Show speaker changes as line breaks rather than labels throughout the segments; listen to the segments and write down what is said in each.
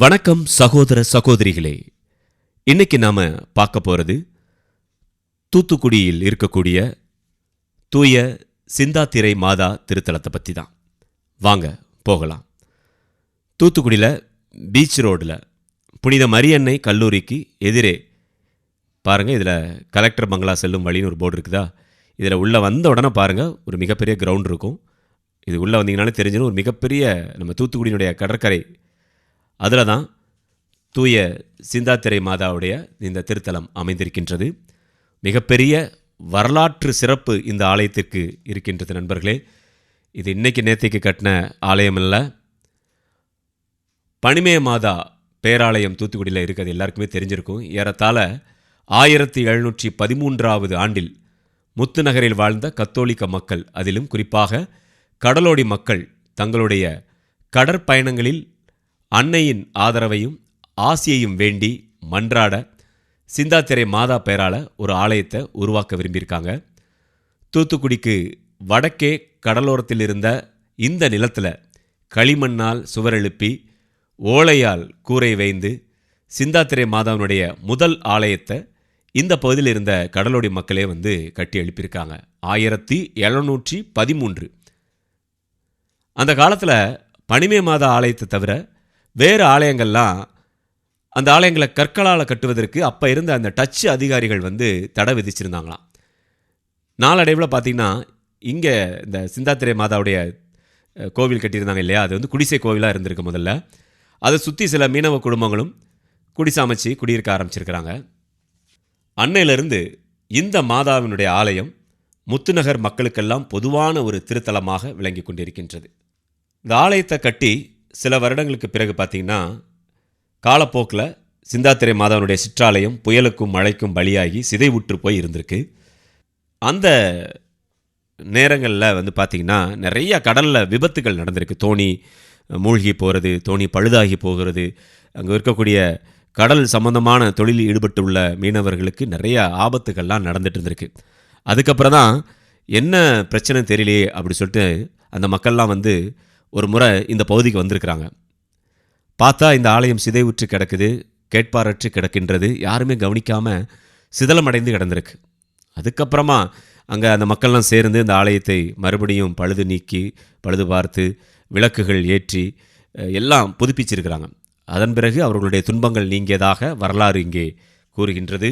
வணக்கம் சகோதர சகோதரிகளே. இன்னைக்கு நாம பார்க்க போறது தூத்துக்குடியில் இருக்கக்கூடிய தூய சிந்தாத்திரை மாதா திருத்தலத்தை பற்றி தான். வாங்க போகலாம். தூத்துக்குடியில் பீச் ரோடில் புனித மரியன்னை கல்லூரிக்கு எதிரே பாருங்கள் இதில் கலெக்டர் பங்களா செல்லும் வழின்னு ஒரு போர்டு இருக்குதா? இதில் உள்ளே வந்த உடனே பாருங்கள் ஒரு மிகப்பெரிய கிரவுண்ட் இருக்கும். இது உள்ளே வந்தீங்கனாலே தெரிஞ்சிடும் ஒரு மிகப்பெரிய நம்ம தூத்துக்குடியினுடைய கடற்கரை அதில் தான் தூய சிந்தாத்திரை மாதாவுடைய இந்த திருத்தலம் அமைந்திருக்கின்றது. மிகப்பெரிய வரலாற்று சிறப்பு இந்த ஆலயத்திற்கு இருக்கின்றது நண்பர்களே. இது இன்னைக்கு நேத்திக்கு கட்டின ஆலயம் அல்ல பனிமய மாதா பேராலயம் தூத்துக்குடியில் இருக்கிறது எல்லாருக்குமே தெரிஞ்சிருக்கும். ஏறத்தாழ ஆயிரத்தி எழுநூற்றி பதிமூன்றாவது ஆண்டில் முத்து நகரில் வாழ்ந்த கத்தோலிக்க மக்கள் அதிலும் குறிப்பாக கடலோடி மக்கள் தங்களுடைய கடற்பயணங்களில் அன்னையின் ஆதரவையும் ஆசியையும் வேண்டி மன்றாட சிந்தாத்திரை மாதா பெயரால் ஒரு ஆலயத்தை உருவாக்க விரும்பியிருக்காங்க. தூத்துக்குடிக்கு வடக்கே கடலோரத்தில் இருந்த இந்த நிலத்தில் களிமண்ணால் சுவர் எழுப்பி ஓலையால் கூரை வைந்து சிந்தாத்திரை மாதாவினுடைய முதல் ஆலயத்தை இந்த பகுதியில் இருந்த கடலோடி மக்களே வந்து கட்டி எழுப்பியிருக்காங்க. ஆயிரத்தி எழுநூற்றி பதிமூன்று. அந்த காலத்தில் பனிமே மாதா ஆலயத்தை தவிர வேறு ஆலயங்கள்லாம் அந்த ஆலயங்களை கற்களால் கட்டுவதற்கு அப்போ இருந்த அந்த டச்சு அதிகாரிகள் வந்து தடை விதிச்சிருந்தாங்களாம். நாளடைவில் பார்த்தீங்கன்னா இங்கே இந்த சிந்தாத்திரை மாதாவுடைய கோவில் கட்டியிருந்தாங்க இல்லையா? அது வந்து குடிசை கோவிலாக இருந்திருக்கு முதல்ல. அதை சுற்றி சில மீனவ குடும்பங்களும் குடிசை குடியிருக்க ஆரம்பிச்சிருக்கிறாங்க. அன்னையிலிருந்து இந்த மாதாவினுடைய ஆலயம் முத்துநகர் மக்களுக்கெல்லாம் பொதுவான ஒரு திருத்தலமாக விளங்கி கொண்டிருக்கின்றது. இந்த ஆலயத்தை கட்டி சில வருடங்களுக்கு பிறகு பார்த்தீங்கன்னா காலப்போக்கில் சிந்தாத்திரை மாதாவினுடைய சிற்றாலயம் புயலுக்கும் மழைக்கும் பலியாகி சிதைவுற்று போய் இருந்திருக்கு. அந்த நேரங்களில் வந்து பார்த்திங்கன்னா நிறைய கடலில் விபத்துகள் நடந்திருக்கு. தோணி மூழ்கி போகிறது தோணி பழுதாகி போகிறது அங்கே இருக்கக்கூடிய கடல் சம்பந்தமான தொழிலில் ஈடுபட்டுள்ள மீனவர்களுக்கு நிறைய ஆபத்துகள்லாம் நடந்துட்டு இருந்திருக்கு. அதுக்கப்புறம் தான் என்ன பிரச்சனை தெரியலையே அப்படி சொல்லிட்டு அந்த மக்கள்லாம் வந்து ஒரு முறை இந்த பகுதிக்கு வந்திருக்கிறாங்க. பார்த்தா இந்த ஆலயம் சிதைவுற்று கிடக்குது கேட்பாரற்று கிடக்கின்றது யாருமே கவனிக்காமல் சிதலமடைந்து கிடந்திருக்கு. அதுக்கப்புறமா அங்கே அந்த மக்கள்லாம் சேர்ந்து இந்த ஆலயத்தை மறுபடியும் பழுது நீக்கி பழுது பார்த்து விளக்குகள் ஏற்றி எல்லாம் புதுப்பிச்சிருக்கிறாங்க. அதன் பிறகு அவர்களுடைய துன்பங்கள் நீங்கியதாக வரலாறு இங்கே கூறுகின்றது.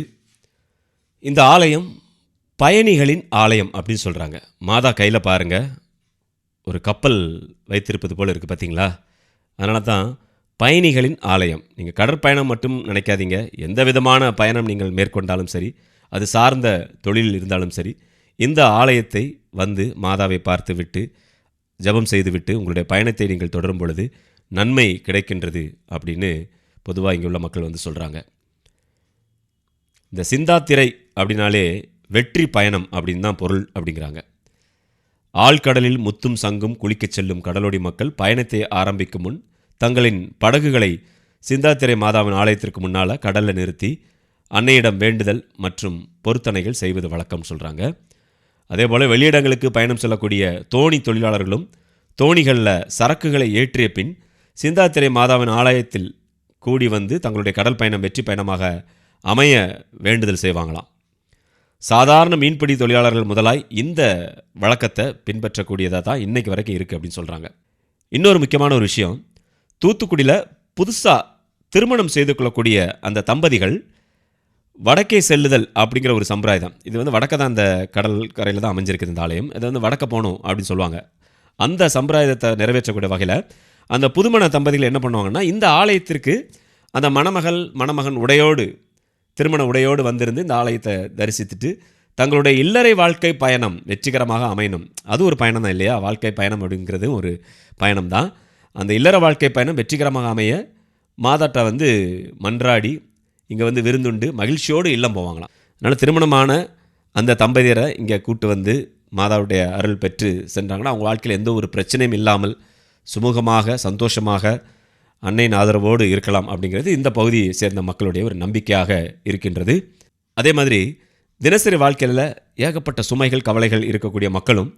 இந்த ஆலயம் பயணிகளின் ஆலயம் அப்படின்னு சொல்கிறாங்க மாதா கையில் பாருங்கள் ஒரு கப்பல் வைத்திருப்பது போல் இருக்குது பார்த்தீங்களா அதனால தான் பயணிகளின் ஆலயம். நீங்கள் கடற்பயணம் மட்டும் நினைக்காதீங்க. எந்த விதமான பயணம் நீங்கள் மேற்கொண்டாலும் சரி அது சார்ந்த தொழில் இருந்தாலும் சரி இந்த ஆலயத்தை வந்து மாதாவை பார்த்து விட்டு ஜெபம் செய்துவிட்டு உங்களுடைய பயணத்தை நீங்கள் தொடரும் பொழுது நன்மை கிடைக்கின்றது அப்படின்னு பொதுவாக இங்கே உள்ள மக்கள் வந்து சொல்கிறாங்க இந்த சிந்தாத்திரை அப்படின்னாலே வெற்றி பயணம் அப்படின்னு தான் பொருள் அப்படிங்கிறாங்க. ஆழ்கடலில் முத்தும் சங்கும் குளிக்கச் செல்லும் கடலோடி மக்கள் பயணத்தை ஆரம்பிக்கும் முன் தங்களின் படகுகளை சிந்தாத்திரை மாதாவின் ஆலயத்திற்கு முன்னால் கடலில் நிறுத்தி அன்னையிடம் வேண்டுதல் மற்றும் பொருத்தனைகள் செய்வது வழக்கம் சொல்கிறாங்க அதே போல் வெளியிடங்களுக்கு பயணம் செல்லக்கூடிய தோணி தொழிலாளர்களும் தோணிகளில் சரக்குகளை ஏற்றிய பின் சிந்தாத்திரை மாதாவின் ஆலயத்தில் கூடி வந்து தங்களுடைய கடல் பயணம் வெற்றி பயணமாக அமைய வேண்டுதல் செய்வாங்களாம். சாதாரண மீன்பிடி தொழிலாளர்கள் முதலாய் இந்த வழக்கத்தை பின்பற்றக்கூடியதாக தான் இன்னைக்கு வரைக்கும் இருக்குது அப்படின்னு சொல்கிறாங்க இன்னொரு முக்கியமான ஒரு விஷயம் தூத்துக்குடியில் புதுசாக திருமணம் செய்து கொள்ளக்கூடிய அந்த தம்பதிகள் வடக்கே செல்லுதல் அப்படிங்கிற ஒரு சம்பிரதாயம். இது வந்து வடக்க தான் அந்த கடல் கரையில் தான் அமைஞ்சிருக்குது இந்த ஆலயம். இது வந்து வடக்க போகணும் அப்படின்னு சொல்லுவாங்க. அந்த சம்பிரதாயத்தை நிறைவேற்றக்கூடிய வகையில் அந்த புதுமண தம்பதிகள் என்ன பண்ணுவாங்கன்னா இந்த ஆலயத்திற்கு அந்த மணமகள் மணமகன் உடையோடு திருமண உடையோடு வந்திருந்து இந்த ஆலயத்தை தரிசித்துட்டு தங்களுடைய இல்லறை வாழ்க்கை பயணம் வெற்றிகரமாக அமையணும். அது ஒரு பயணம் தான் இல்லையா? வாழ்க்கை பயணம் அப்படிங்கிறது ஒரு பயணம் தான். அந்த இல்லற வாழ்க்கை பயணம் வெற்றிகரமாக அமைய மாதாட்டை வந்து மன்றாடி இங்கே வந்து விருந்துண்டு மகிழ்ச்சியோடு இல்லம் போவாங்களாம். அதனால் திருமணமான அந்த தம்பதியரை இங்கே கூட்டு வந்து மாதாவுடைய அருள் பெற்று சென்றாங்கன்னா அவங்க வாழ்க்கையில் எந்த ஒரு பிரச்சனையும் இல்லாமல் சுமூகமாக சந்தோஷமாக அன்னையின் ஆதரவோடு இருக்கலாம் அப்படிங்கிறது இந்த பகுதியை சேர்ந்த மக்களுடைய ஒரு நம்பிக்கையாக இருக்கின்றது. அதே மாதிரி தினசரி வாழ்க்கையில் ஏகப்பட்ட சுமைகள் கவலைகள் இருக்கக்கூடிய மக்களும்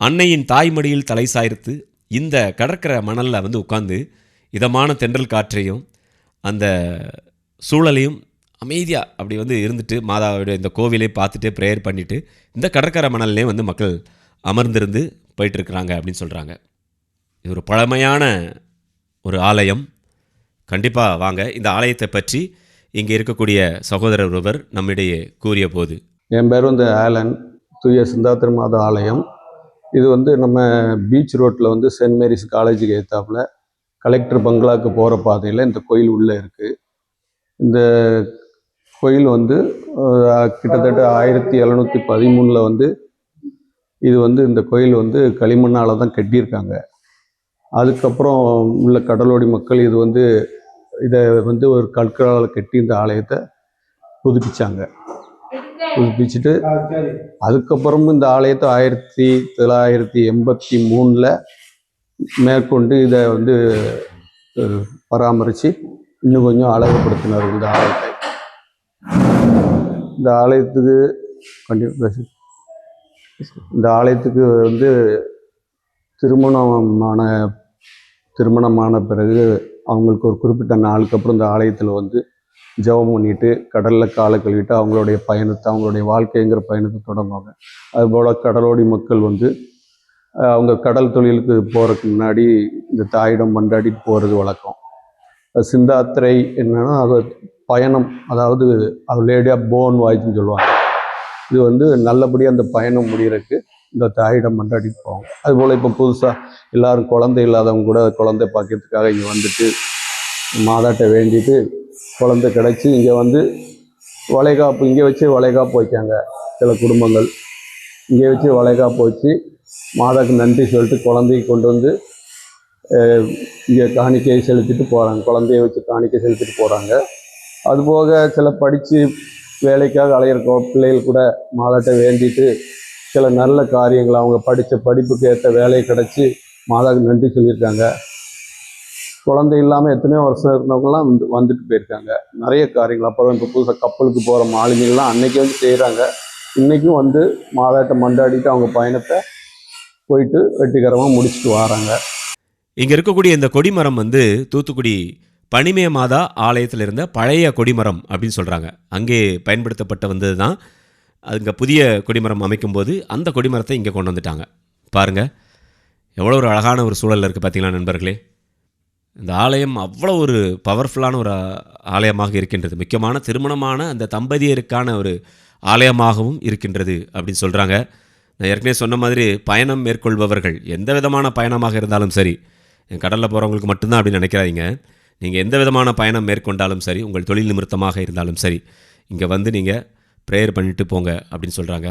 அன்னையின் தாய்மடியில் தலை சாய்த்து இந்த கடற்கரை மணலில் வந்து உட்கார்ந்து இதமான தென்றல் காற்றையும் அந்த சூழலையும் அமைதியாக அப்படி வந்து இருந்துட்டு மாதாவுடைய இந்த கோவிலையும் பார்த்துட்டு ப்ரேயர் பண்ணிவிட்டு இந்த கடற்கரை மணல்லே வந்து மக்கள் அமர்ந்திருந்து போயிட்டுருக்குறாங்க அப்படின்னு சொல்கிறாங்க இது ஒரு பழமையான ஒரு ஆலயம். கண்டிப்பாக வாங்க. இந்த ஆலயத்தை பற்றி இங்கே இருக்கக்கூடிய சகோதரர் ஒருவர் நம்மிடையே கூறிய போது
என் பேர் வந்து ஆலன். தூய சிந்தாத்திர மாத ஆலயம். இது வந்து நம்ம பீச் ரோட்டில் வந்து சென்ட் மேரிஸ் காலேஜுக்கு ஏற்றாப்புல கலெக்டர் பங்களாக்கு போகிற பாதையில் இந்த கோயில் உள்ளே இருக்குது இந்த கோயில் வந்து கிட்டத்தட்ட ஆயிரத்தி எழுநூற்றி பதிமூணில் வந்து இது வந்து இந்த கோயில் வந்து களிமண்ணால் தான் கட்டியிருக்காங்க. அதுக்கப்புறம் உள்ள கடலோடி மக்கள் இது வந்து இதை வந்து ஒரு கற்களால் கட்டி இந்த ஆலயத்தை புதுப்பிச்சாங்க. புதுப்பிச்சுட்டு அதுக்கப்புறமும் இந்த ஆலயத்தை ஆயிரத்தி தொள்ளாயிரத்தி எண்பத்தி மூணில் மேற்கொண்டு இதை வந்து பராமரித்து இன்னும் கொஞ்சம் அழகுபடுத்தினார் இந்த ஆலயத்தை. இந்த ஆலயத்துக்கு கண்டிப்பாக இந்த ஆலயத்துக்கு வந்து திருமணமான திருமணமான பிறகு அவங்களுக்கு ஒரு குறிப்பிட்ட நாளுக்கு அப்புறம் இந்த ஆலயத்தில் வந்து ஜெபம் பண்ணிட்டு கடலில் காலை கழுவிட்டு அவங்களுடைய பயணத்தை அவங்களுடைய வாழ்க்கைங்கிற பயணத்தை தொடங்குவாங்க. அதுபோல் கடலோடி மக்கள் வந்து அவங்க கடல் தொழிலுக்கு போகிறதுக்கு முன்னாடி இந்த தாயிடம் மண்டாடி போகிறது வழக்கம். சிந்தாத்திரை என்னன்னா அது பயணம் அதாவது அது லேடியாக போன் வாய்ஸ்ன்னு சொல்லுவாங்க. இது வந்து நல்லபடியாக அந்த பயணம் முடிகிறதுக்கு இந்த தாயிடம் மன்றாடிட்டு போவாங்க அதுபோல் இப்போ புதுசாக எல்லாரும் குழந்தை இல்லாதவங்க கூட குழந்தை பார்க்கறதுக்காக இங்கே வந்துட்டு மாதாட்ட வேண்டிட்டு குழந்தை கிடச்சி இங்கே வந்து வளைகாப்பு இங்கே வச்சு வளைகாப்பு வைக்காங்க சில குடும்பங்கள். இங்கே வச்சு வளைகாப்பு வச்சு மாதாக்கு நன்றி சொல்லிட்டு குழந்தையை கொண்டு வந்து இங்கே காணிக்கையை செலுத்திட்டு போகிறாங்க குழந்தைய வச்சு காணிக்கை செலுத்திட்டு போகிறாங்க அதுபோக சில படித்து வேலைக்காக அலையிற பிள்ளைகள் கூட மாதாட்ட வேண்டிட்டு சில நல்ல காரியங்கள் அவங்க படித்த படிப்புக்கு ஏற்ற வேலையை கிடச்சி மாதாவுக்கு நன்றி சொல்லியிருக்காங்க. குழந்தை இல்லாமல் எத்தனையோ வருஷம் இருந்தவங்கலாம் வந்து வந்துட்டு போயிருக்காங்க. நிறைய காரியங்கள். அப்புறம் இப்போ புதுசாக கப்பலுக்கு போகிற மாலுமிகள்லாம் அன்னைக்கு வந்து செய்கிறாங்க இன்றைக்கும் வந்து மாதாட்டை மண்டாடிட்டு அவங்க பயணத்தை போயிட்டு வெற்றிகரமாக முடிச்சுட்டு வராங்க.
இங்கே இருக்கக்கூடிய இந்த கொடிமரம் வந்து தூத்துக்குடி பனிமய மாதா ஆலயத்தில் இருந்த பழைய கொடிமரம் அப்படின்னு சொல்கிறாங்க அங்கே பயன்படுத்தப்பட்ட வந்தது தான் அங்கே புதிய கொடிமரம் அமைக்கும்போது அந்த கொடிமரத்தை இங்கே கொண்டு வந்துட்டாங்க. பாருங்கள் எவ்வளோ ஒரு அழகான ஒரு சூழலில் இருக்குது பார்த்தீங்களா நண்பர்களே? இந்த ஆலயம் அவ்வளோ ஒரு பவர்ஃபுல்லான ஒரு ஆலயமாக இருக்கின்றது. முக்கியமான திருமணமான அந்த தம்பதியருக்கான ஒரு ஆலயமாகவும் இருக்கின்றது அப்படின்னு சொல்கிறாங்க நான் ஏற்கனவே சொன்ன மாதிரி பயணம் மேற்கொள்பவர்கள் எந்த விதமான பயணமாக இருந்தாலும் சரி கடலில் போகிறவங்களுக்கு மட்டும்தான் அப்படின்னு நினைக்கிறாதீங்க. நீங்கள் எந்த விதமான பயணம் மேற்கொண்டாலும் சரி உங்கள் தொழில் நிமித்தமாக இருந்தாலும் சரி இங்கே வந்து நீங்கள் ப்ரேயர் பண்ணிட்டு போங்க அப்படின்னு சொல்கிறாங்க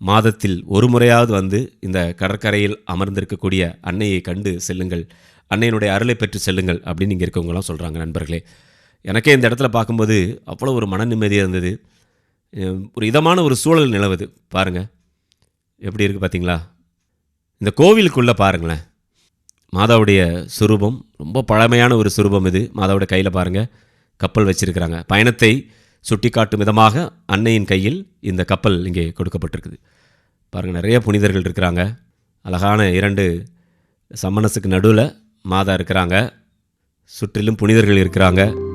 மாதத்தில் ஒரு முறையாவது வந்து இந்த கடற்கரையில் அமர்ந்திருக்கக்கூடிய அன்னையை கண்டு செல்லுங்கள். அன்னையினுடைய அருளை பெற்று செல்லுங்கள் அப்படின்னு இங்கே இருக்கவங்களாம் சொல்கிறாங்க நண்பர்களே. எனக்கே இந்த இடத்துல பார்க்கும்போது அவ்வளோ ஒரு மன நிம்மதியாக இருந்தது. ஒரு இதமான ஒரு சூழல் நிலவுது. பாருங்கள் எப்படி இருக்குது பார்த்தீங்களா இந்த கோவிலுக்குள்ளே பாருங்களேன். மாதாவுடைய சுரூபம் ரொம்ப பழமையான ஒரு சுரூபம் இது. மாதாவுடைய கையில் பாருங்கள் கப்பல் வச்சுருக்கிறாங்க. பயணத்தை சுட்டிக்காட்டும் விதமாக அன்னையின் கையில் இந்த கப்பல் இங்கே கொடுக்கப்பட்டிருக்குது. பாருங்கள் நிறைய புனிதர்கள் இருக்கிறாங்க. அழகான இரண்டு சம்மனஸுக்கு நடுவில் மாதா இருக்கிறாங்க. சுற்றிலும் புனிதர்கள் இருக்கிறாங்க.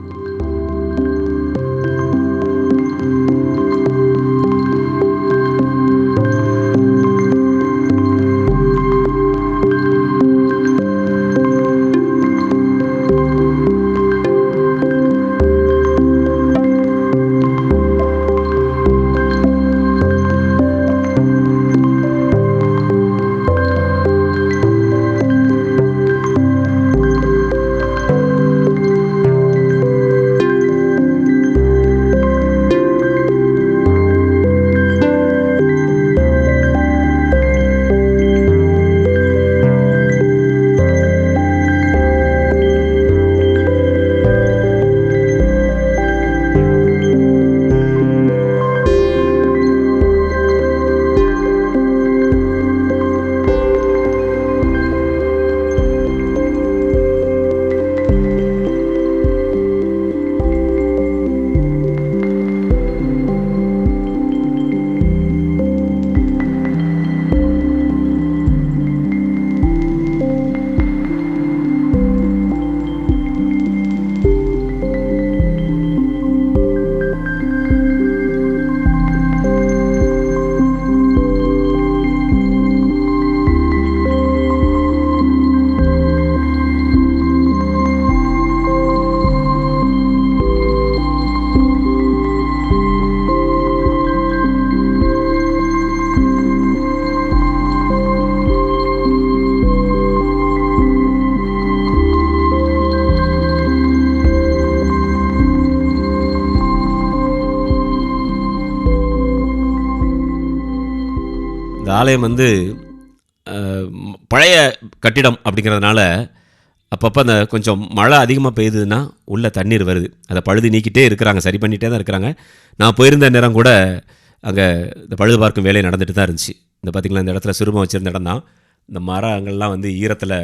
ஆலயம் வந்து பழைய கட்டிடம் அப்படிங்கிறதுனால அப்பப்போ அந்த கொஞ்சம் மழை அதிகமாக பெய்யுதுன்னா உள்ளே தண்ணீர் வருது. அதை பழுது நீக்கிட்டே இருக்கிறாங்க சரி பண்ணிகிட்டே தான் இருக்கிறாங்க. நான் போயிருந்த நேரம் கூட அங்கே இந்த பழுது பார்க்கும் வேலை நடந்துட்டு தான் இருந்துச்சு. இந்த பார்த்திங்களா இந்த இடத்துல சிறுமம் வச்சுருந்த இடம் தான். இந்த மரங்கள்லாம் வந்து ஈரத்தில்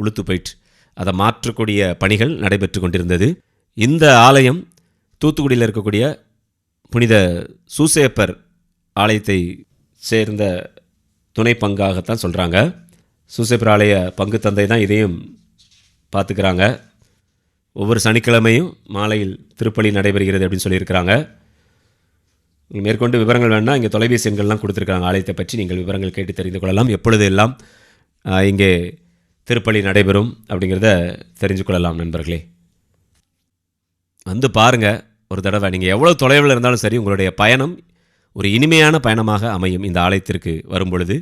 உளுத்து போயிட்டு அதை மாற்றக்கூடிய பணிகள் நடைபெற்று கொண்டிருந்தது. இந்த ஆலயம் தூத்துக்குடியில் இருக்கக்கூடிய புனித சூசேப்பர் ஆலயத்தை சேர்ந்த துணை பங்காகத்தான் சொல்கிறாங்க சூசைபிராலய ஆலய பங்கு தந்தை தான் இதையும் பார்த்துக்கிறாங்க. ஒவ்வொரு சனிக்கிழமையும் மாலையில் திருப்பலி நடைபெறுகிறது அப்படின்னு சொல்லியிருக்கிறாங்க. நீங்கள் மேற்கொண்டு விவரங்கள் வேணால் இங்கே தொலைபேசி எண்கள்லாம் கொடுத்துருக்காங்க. ஆலயத்தை பற்றி நீங்கள் விவரங்கள் கேட்டு தெரிந்து கொள்ளலாம். எப்பொழுது எல்லாம் இங்கே திருப்பலி நடைபெறும் அப்படிங்கிறத தெரிஞ்சு கொள்ளலாம் நண்பர்களே. வந்து பாருங்கள் ஒரு தடவை. நீங்கள் எவ்வளோ தொலைவில் இருந்தாலும் சரி உங்களுடைய பயணம் ஒரு இனிமையான பயணமாக அமையும் இந்த ஆலயத்திற்கு வரும்பொழுது.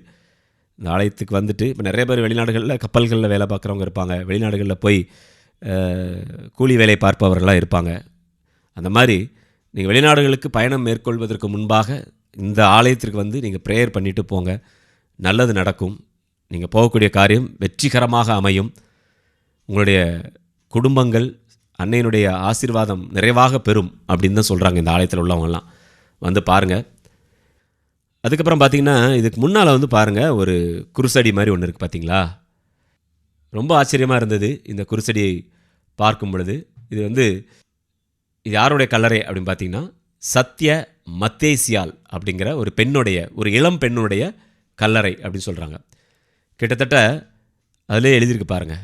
இந்த ஆலயத்துக்கு வந்துட்டு இப்போ நிறைய பேர் வெளிநாடுகளில் கப்பல்களில் வேலை பார்க்குறவங்க இருப்பாங்க. வெளிநாடுகளில் போய் கூலி வேலை பார்ப்பவர்களாக இருப்பாங்க. அந்த மாதிரி நீங்கள் வெளிநாடுகளுக்கு பயணம் மேற்கொள்வதற்கு முன்பாக இந்த ஆலயத்திற்கு வந்து நீங்கள் ப்ரேயர் பண்ணிவிட்டு போங்க. நல்லது நடக்கும். நீங்கள் போகக்கூடிய காரியம் வெற்றிகரமாக அமையும். உங்களுடைய குடும்பங்கள் அன்னையினுடைய ஆசீர்வாதம் நிறைவாக பெறும் அப்படின்னு தான் சொல்கிறாங்க இந்த ஆலயத்தில் உள்ளவங்கெல்லாம். வந்து பாருங்கள் அதுக்கப்புறம் பார்த்தீங்கன்னா இதுக்கு முன்னால் வந்து பாருங்கள் ஒரு குருசடி மாதிரி ஒன்று இருக்குது பார்த்தீங்களா ரொம்ப ஆச்சரியமாக இருந்தது இந்த குருசடியை பார்க்கும் பொழுது. இது வந்து இது யாருடைய கல்லறை அப்படின்னு பார்த்தீங்கன்னா சத்ய மத்தேசியால் அப்படிங்கிற ஒரு பெண்ணுடைய ஒரு இளம் பெண்ணுடைய கல்லறை அப்படின்னு சொல்கிறாங்க கிட்டத்தட்ட அதிலே எழுதியிருக்கு பாருங்கள்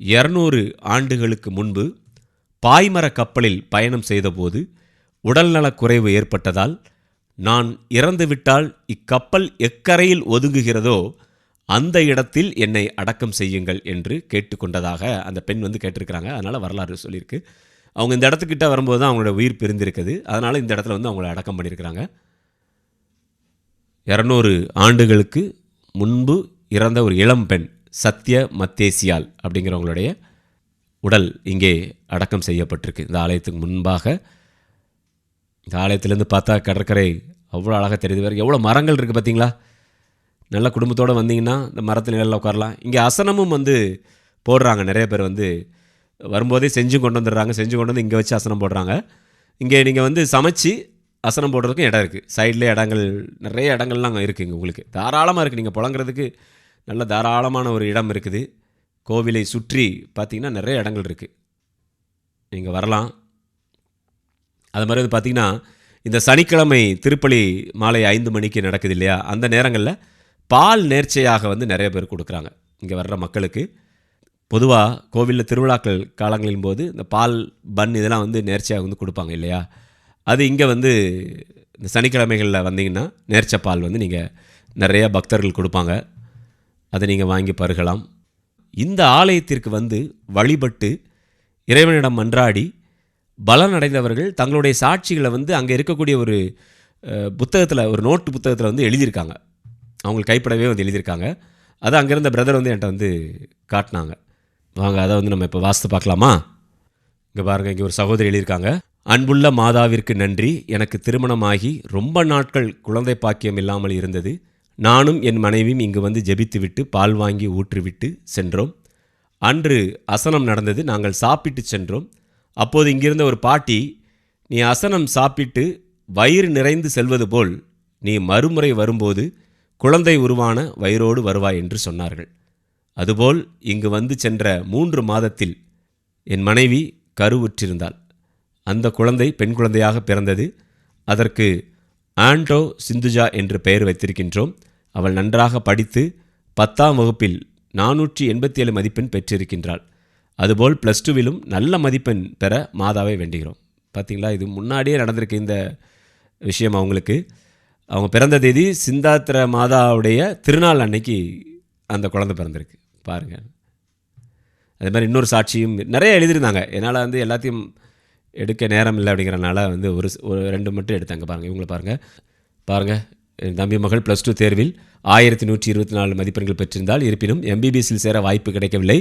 இரநூறு ஆண்டுகளுக்கு முன்பு பாய்மர கப்பலில் பயணம் செய்தபோது உடல்நலக் குறைவு ஏற்பட்டதால் நான் இறந்துவிட்டால் இக்கப்பல் எக்கரையில் ஒதுங்குகிறதோ அந்த இடத்தில் என்னை அடக்கம் செய்யுங்கள் என்று கேட்டுக்கொண்டதாக அந்த பெண் வந்து கேட்டிருக்கிறாங்க. அதனால் வரலாறு சொல்லியிருக்கு. அவங்க இந்த இடத்துக்கிட்ட வரும்போது தான் அவங்களோட உயிர் பிரிந்திருக்குது. அதனால் இந்த இடத்துல வந்து அவங்கள அடக்கம் பண்ணியிருக்கிறாங்க. இரநூறு ஆண்டுகளுக்கு முன்பு இறந்த ஒரு இளம் பெண் சத்ய மத்தேசியால் அப்படிங்கிறவங்களுடைய உடல் இங்கே அடக்கம் செய்யப்பட்டிருக்கு. இந்த ஆலயத்துக்கு முன்பாக ஆலயத்திலேருந்து பார்த்தா கடற்கரை அவ்வளோ அழகாக தெரியுது. வேறு எவ்வளோ மரங்கள் இருக்குது பார்த்தீங்களா நல்ல குடும்பத்தோடு வந்தீங்கன்னா இந்த மரத்து நிழலில் உட்காரலாம். இங்கே அசனமும் வந்து போடுறாங்க. நிறைய பேர் வந்து வரும்போதே செஞ்சு கொண்டு வந்துடுறாங்க. செஞ்சு கொண்டு வந்து இங்கே வச்சு அசனம் போடுறாங்க. இங்கே நீங்கள் வந்து சமைச்சு அசனம் போடுறதுக்கும் இடம் இருக்குது சைடில் இடங்கள் நிறைய இடங்கள்லாம் அங்கே இருக்குது இங்கே உங்களுக்கு. தாராளமாக இருக்குது நீங்கள் புழங்குறதுக்கு நல்ல தாராளமான ஒரு இடம் இருக்குது. கோவிலை சுற்றி பார்த்தீங்கன்னா நிறைய இடங்கள் இருக்குது நீங்கள் வரலாம். அது மாதிரி வந்து பார்த்திங்கன்னா இந்த சனிக்கிழமை திருப்பலி மாலை ஐந்து மணிக்கு நடக்குது இல்லையா? அந்த நேரங்களில் பால் நேர்ச்சையாக வந்து நிறைய பேர் கொடுக்குறாங்க. இங்கே வர்ற மக்களுக்கு. பொதுவாக கோவிலில் திருவிழாக்கள் காலங்களின் போது இந்த பால் பன் இதெல்லாம் வந்து நேர்ச்சையாக வந்து கொடுப்பாங்க இல்லையா? அது இங்கே வந்து இந்த சனிக்கிழமைகளில் வந்தீங்கன்னா நேர்ச்ச பால் வந்து நீங்கள் நிறைய பக்தர்கள் கொடுப்பாங்க. அதை நீங்கள் வாங்கி பருகலாம். இந்த ஆலயத்திற்கு வந்து வழிபட்டு இறைவனிடம் மன்றாடி பலனடைந்தவர்கள் தங்களுடைய சாட்சிகளை வந்து அங்கே இருக்கக்கூடிய ஒரு புத்தகத்தில் ஒரு நோட்டு புத்தகத்தில் வந்து எழுதியிருக்காங்க. அவங்களுக்கு கைப்படவே வந்து எழுதியிருக்காங்க. அதை அங்கேருந்த பிரதர் வந்து என்கிட்ட வந்து காட்டினாங்க. வாங்க அதை வந்து நம்ம இப்போ வாசித்து பார்க்கலாமா? இங்கே பாருங்கள் இங்கே ஒரு சகோதரி எழுதியிருக்காங்க. அன்புள்ள மாதாவிற்கு நன்றி. எனக்கு திருமணமாகி ரொம்ப நாட்கள் குழந்தை பாக்கியம் இல்லாமல் இருந்தது. நானும் என் மனைவியும் இங்கு வந்து ஜெபித்துவிட்டு பால் வாங்கி ஊற்றிவிட்டு சென்றோம். அன்று அசனம் நடந்தது. நாங்கள் சாப்பிட்டு சென்றோம். அப்போது இங்கிருந்த ஒரு பாட்டி நீ அசனம் சாப்பிட்டு வயிறு நிறைந்து செல்வது போல் நீ மறுமுறை வரும்போது குழந்தை உருவான வயிறோடு வருவாய் என்று சொன்னார்கள். அதுபோல் இங்கு வந்து சென்ற மூன்று மாதத்தில் என் மனைவி கருவுற்றிருந்தாள். அந்த குழந்தை பெண் குழந்தையாக பிறந்தது. அதற்கு ஆண்டோ சிந்துஜா என்று பெயர் வைத்திருக்கின்றோம். அவள் நன்றாக படித்து பத்தாம் வகுப்பில் நானூற்றி எண்பத்தி ஏழு மதிப்பெண் பெற்றிருக்கின்றாள். அதுபோல் ப்ளஸ் டூவிலும் நல்ல மதிப்பெண் பெற மாதாவை வேண்டுகிறோம். பார்த்தீங்களா இது முன்னாடியே நடந்திருக்கு இந்த விஷயம் அவங்களுக்கு. அவங்க பிறந்த தேதி சிந்தாத்திர மாதாவுடைய திருநாள் அன்னைக்கு அந்த குழந்தை பிறந்திருக்கு. பாருங்கள் அதே மாதிரி இன்னொரு சாட்சியும் நிறைய எழுதியிருந்தாங்க. என்னால் வந்து எல்லாத்தையும் எடுக்க நேரம் இல்லை அப்படிங்கிறனால வந்து ஒரு ஒரு ரெண்டு மட்டும் எடுத்தாங்க. பாருங்கள் இவங்களை பாருங்கள் பாருங்கள் என் தம்பி மகள் ப்ளஸ் டூ தேர்வில் ஆயிரத்தி நூற்றி இருபத்தி நாலு மதிப்பெண்கள் பெற்றிருந்தால் இருப்பினும் எம்பிபிஎஸ்சில் சேர வாய்ப்பு கிடைக்கவில்லை.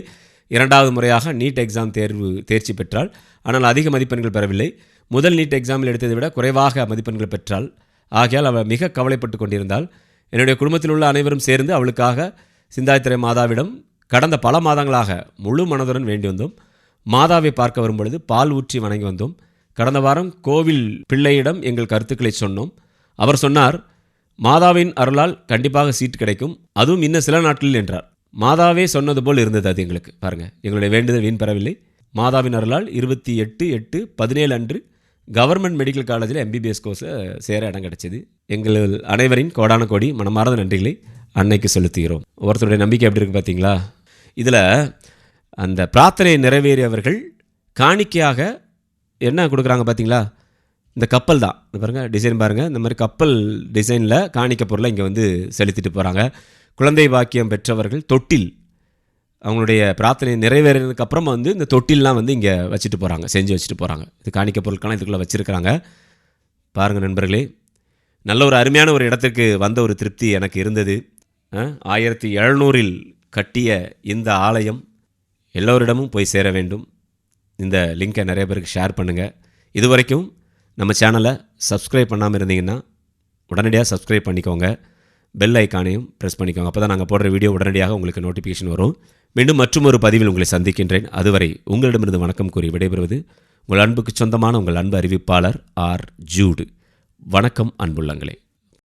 இரண்டாவது முறையாக நீட் எக்ஸாம் தேர்வு தேர்ச்சி பெற்றால் ஆனால் அதிக மதிப்பெண்கள் பெறவில்லை. முதல் நீட் எக்ஸாமில் எடுத்ததை விட குறைவாக மதிப்பெண்கள் பெற்றால் ஆகையால் அவள் மிக கவலைப்பட்டு கொண்டிருந்தால் என்னுடைய குடும்பத்தில் உள்ள அனைவரும் சேர்ந்து அவளுக்காக சிந்தாயத்திரை மாதாவிடம் கடந்த பல மாதங்களாக முழு மனதுடன் வேண்டி வந்தோம். மாதாவை பார்க்க வரும் பொழுது பால் ஊற்றி வணங்கி வந்தோம். கடந்த வாரம் கோவில் பிள்ளையிடம் எங்கள் கருத்துக்களை சொன்னோம். அவர் சொன்னார் மாதாவின் அருளால் கண்டிப்பாக சீட் கிடைக்கும். அதுவும் இன்னும் சில நாட்களில் என்றார். மாதாவே சொன்னது போல் இருந்தது அது எங்களுக்கு. பாருங்கள் எங்களுடைய வேண்டுதல் வீண் பெறவில்லை மாதாவின் அருளால் இருபத்தி எட்டு எட்டு பதினேழு அன்று கவர்மெண்ட் மெடிக்கல் காலேஜில் எம்பிபிஎஸ் கோர்ஸை சேர இடம் கிடச்சிது. எங்கள் அனைவரின் கோடான கோடி மனமார்ந்த நன்றிகளை அன்னைக்கு செலுத்துகிறோம். ஒருத்தருடைய நம்பிக்கை எப்படி இருக்குது பார்த்தீங்களா இதில் அந்த பிரார்த்தனை நிறைவேறியவர்கள் காணிக்கையாக என்ன கொடுக்குறாங்க பார்த்தீங்களா இந்த கப்பல் தான். பாருங்கள் டிசைன் பாருங்கள் இந்த மாதிரி கப்பல் டிசைனில் காணிக்க பொருளை இங்கே வந்து செலுத்திட்டு போகிறாங்க குழந்தை பாக்கியம் பெற்றவர்கள் தொட்டில். அவங்களுடைய பிரார்த்தனை நிறைவேறினதுக்கு அப்புறமா வந்து இந்த தொட்டில்லாம் வந்து இங்கே வச்சுட்டு போகிறாங்க செஞ்சு வச்சுட்டு போகிறாங்க இது காணிக்க பொருட்கள்லாம் இதுக்குள்ளே வச்சுருக்கிறாங்க. பாருங்கள் நண்பர்களே நல்ல ஒரு அருமையான ஒரு இடத்துக்கு வந்த ஒரு திருப்தி எனக்கு இருந்தது. ஆயிரத்தி எழுநூறில் கட்டிய இந்த ஆலயம் எல்லோரிடமும் போய் சேர வேண்டும். இந்த லிங்கை நிறைய பேருக்கு ஷேர் பண்ணுங்கள் இது வரைக்கும் நம்ம சேனலை சப்ஸ்கிரைப் பண்ணாமல் இருந்தீங்கன்னா உடனடியாக சப்ஸ்கிரைப் பண்ணிக்கோங்க. பெல் ஐக்கானையும் ப்ரெஸ் பண்ணிக்கோங்க. அப்போ தான் நாங்கள் போடுற வீடியோ உடனடியாக உங்களுக்கு நோட்டிஃபிகேஷன் வரும். மீண்டும் மற்றும் ஒரு பதிவில் உங்களை சந்திக்கின்றேன். அதுவரை உங்களிடமிருந்து வணக்கம் கூறி விடைபெறுவது உங்கள் அன்புக்கு சொந்தமான உங்கள் அன்பு அறிவிப்பாளர் ஆர் ஜூடு வணக்கம் அன்புள்ளங்களே.